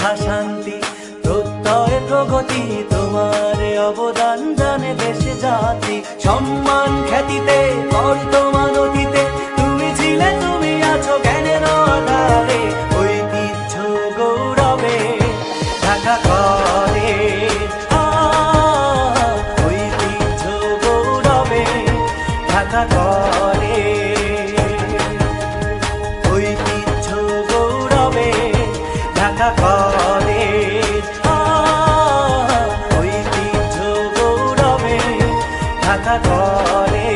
কথা শান্তি প্রত্যয় প্রগতি তোমার অবদান জানে দেশ জাতি। সম্মান খ্যাতিতে বর্তমান অতি ঢাকা আ, ঐতিহ্য গৌরবে ঢাকা করে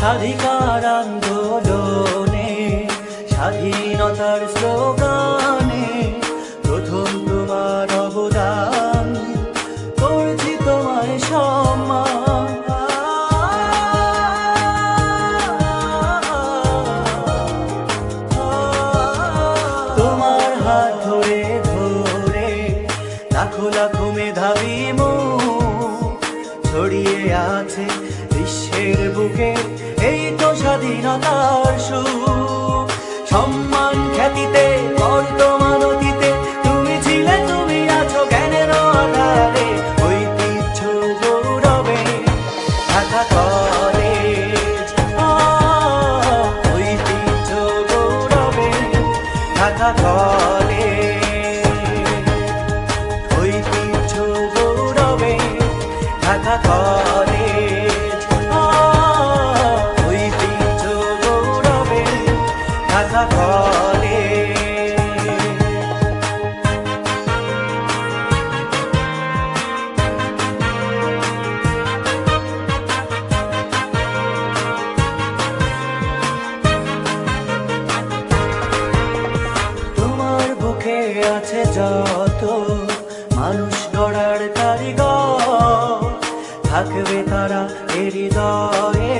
স্বাধিকার আন্দোলনে স্বাধীনতার স্লোগানে স্বাধীনতার সম্মান খ্যাতিতে বর্তমান অতীতে তুমি ছিলে, তুমি আছো জ্ঞানের আধারে, ঐতিহ্য গৌরবে। ঢাকা কলেজ ঐতিহ্য গৌরবে। ঢাকা কলেজ ঐতিহ্য গৌরবে। ঢাকা কলেজ আছে যত মানুষ গড়ার কারিগর, থাকবে তারা হৃদয়ে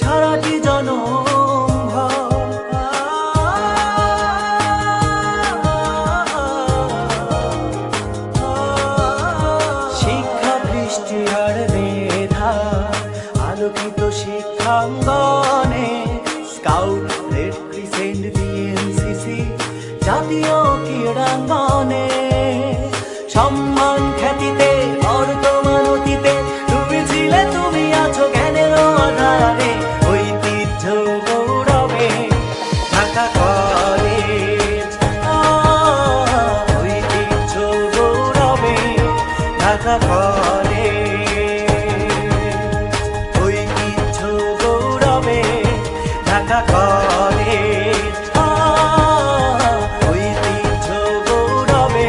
সারাটি জনম আলোকিত শিক্ষাঙ্গনে স্কাউট, রেড ক্রিসেন্ট, বিএনসিসি জাতীয় ঢাকা কলেজ ঐতিহ্য গৌরবে ঢাকা কলেজ আ, ঐতিহ্য গৌরবে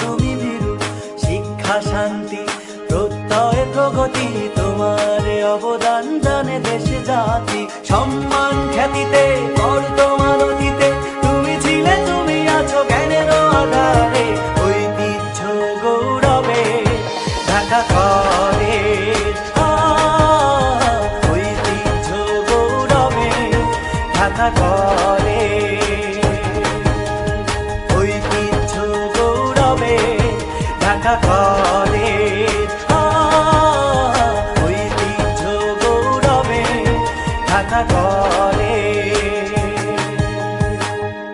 তুমি ভীরু শিক্ষা শান্তি প্রত্যয় প্রগতি তোমার অবদান জানে দেশে জাতি সম্মান খ্যাতিতে বর্তমান অতীতে। তুমি ছিলে তুমি আছো জ্ঞানের আধারে ঐতিহ্য গৌরবে। ঢাকা আ, ঐতিহ্য গৌরবে। ঢাকা কলেজ ঐতিহ্য গৌরবে। ঢাকা কলেজ